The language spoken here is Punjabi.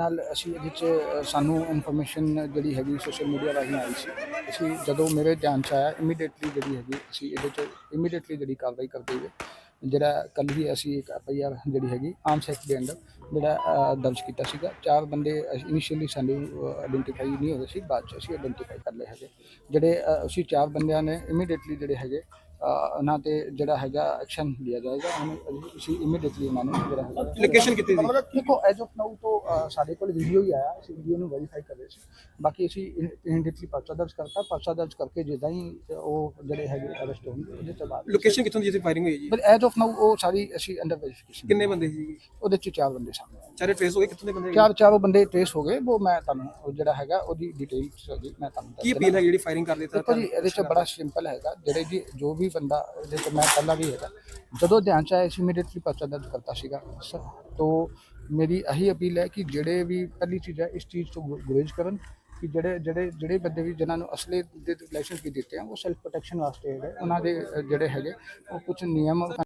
ਨਾਲ ਅਸੀਂ ਇਹਦੇ 'ਚ ਸਾਨੂੰ ਇਨਫੋਰਮੇਸ਼ਨ ਜਿਹੜੀ ਹੈਗੀ ਸੋਸ਼ਲ ਮੀਡੀਆ ਰਾਹੀਂ ਆਈ ਸੀ। ਅਸੀਂ ਜਦੋਂ ਮੇਰੇ ਧਿਆਨ 'ਚ ਆਇਆ ਇਮੀਡੀਏਟਲੀ ਜਿਹੜੀ ਹੈਗੀ, ਅਸੀਂ ਇਹਦੇ 'ਚ ਇਮੀਡੀਏਟਲੀ ਜਿਹੜੀ ਕਾਰਵਾਈ ਕਰਦੇ ਹੋਏ, ਜਿਹੜਾ ਕੱਲ ਹੀ ਅਸੀਂ ਇੱਕ ਐਫ ਆਈ ਆਰ ਜਿਹੜੀ ਹੈਗੀ ਆਮ ਸੈਕਟ ਦੇ ਅੰਦਰ ਜਿਹੜਾ ਦਰਜ ਕੀਤਾ ਸੀਗਾ। ਚਾਰ ਬੰਦੇ ਇਨੀਸ਼ੀਅਲੀ ਸਾਨੂੰ ਆਇਡੈਂਟੀਫਾਈ ਨਹੀਂ ਹੋਏ ਸੀ, ਬਾਅਦ 'ਚ ਅਸੀਂ ਆਇਡੈਂਟੀਫਾਈ ਕਰ ਲਏ ਹੈਗੇ। ਜਿਹੜੇ ਅਸੀਂ ਚਾਰ ਬੰਦਿਆਂ ਨੇ ਇਮੀਡੀਏਟਲੀ ਜਿਹੜੇ ਹੈਗੇ ਉਹਨਾਂ ਤੇ ਜਿਹੜਾ ਹੈਗਾ ਐਕਸ਼ਨ ਲਿਆ ਜਾਏਗਾ ਉਹਨੂੰ ਅਸੀਂ ਇਮੀਡੀਏਟਲੀ ਉਹਨਾਂ ਨੂੰ ਜਿਹੜਾ ਹੈਗਾ ਲੋਕੇਸ਼ਨ ਕਿੱਥੇ ਸੀ? ਦੇਖੋ ਐਜ਼ ਆਫ ਨਾਊ ਤੋਂ ਸਾਡੇ ਕੋਲ ਵੀਡੀਓ ਹੀ ਆਇਆ ਅਸੀਂ ਵੀਡੀਓ ਨੂੰ ਵੈਰੀਫਾਈ ਕਰ ਰਹੇ ਸੀ। ਬਾਕੀ ਅਸੀਂ ਇਮੀਡੀਏਟਲੀ ਪਰਚਾ ਦਰਜ ਕਰਤਾ ਪਰਚਾ ਦਰਜ ਕਰਕੇ ਜਿੱਦਾਂ ਹੀ ਉਹ ਜਿਹੜੇ ਹੈਗੇ ਅਰੈਸਟ ਹੋਣਗੇ ਉਹਦੇ ਤੋਂ ਬਾਅਦ ਲੋਕੇਸ਼ਨ ਕਿੱਥੋਂ ਦੀ ਜਿੱਥੇ ਫਾਇਰਿੰਗ ਹੋਈ ਜੀ? ਬਟ ਐਜ਼ ਆਫ ਨਾਊ ਉਹ ਸਾਰੀ ਅਸੀਂ ਅੰਡਰ ਵੈਰੀਫਿਕੇਸ਼ਨ ਕਿੰਨੇ ਬੰਦੇ ਸੀ ਉਹਦੇ ਚ ਚਾਰ ਬੰਦੇ ਸਾਹਮਣੇ ਚਾਰੇ ਟ੍ਰੇਸ ਹੋ ਗਏ ਕਿੱਥੋਂ ਦੇ ਬੰਦੇ ਚਾਰ ਚਾਰੋਂ ਬੰਦੇ ਟ੍ਰੇਸ ਹੋ ਗਏ ਉਹ ਮੈਂ ਤੁਹਾਨੂੰ ਉਹ ਜਿਹੜਾ ਹੈਗਾ ਉਹਦੀ ਡਿਟੇਲਸ ਹੈਗੀ ਮੈਂ ਤੁਹਾਨੂੰ ਕੀ। ਅਪੀਲ ਹੈ ਜਿਹੜੀ ਫਾਇਰਿੰਗ ਕਰ ਦਿੱਤਾ ਜੀ ਇਹਦੇ ਚ ਬੜਾ ਸਿੰਪਲ ਹੈਗਾ ਜਿਹੜੇ ਜੀ ਜੋ ਵੀ ਬੰਦਾ ਇਹਦੇ ਚ ਮੈਂ ਪਹਿਲਾਂ ਵੀ ਹੈਗਾ। ਜਦੋਂ ਧਿਆਨ ਚ ਆਇਆ ਸੀ ਇਮੀਡੀਏਟਲੀ ਪਰਚਾ ਦਰਜ ਕਰਤਾ ਸੀਗਾ ਤੋ ਮੇਰੀ ਇਹੀ ਅਪੀਲ ਹੈ ਕਿ ਜਿਹੜੇ ਵੀ ਪਹਿਲੀ ਚੀਜ਼ ਹੈ, ਇਸ ਚੀਜ਼ ਤੋਂ ਗੁਰੇਜ਼ ਕਰਨ ਕਿ ਜਿਹੜੇ ਜਿਹੜੇ ਜਿਹੜੇ ਬੰਦੇ ਵੀ ਜਿਨ੍ਹਾਂ ਨੂੰ ਅਸਲੇ ਦੇ ਲਾਇਸੈਂਸ ਵੀ ਦਿੱਤੇ ਆ, ਉਹ ਸੈਲਫ ਪ੍ਰੋਟੈਕਸ਼ਨ ਵਾਸਤੇ ਹੈਗੇ। ਉਹਨਾਂ ਦੇ, ਜਿਹੜੇ ਹੈਗੇ, ਉਹ ਕੁਝ ਨਿਯਮ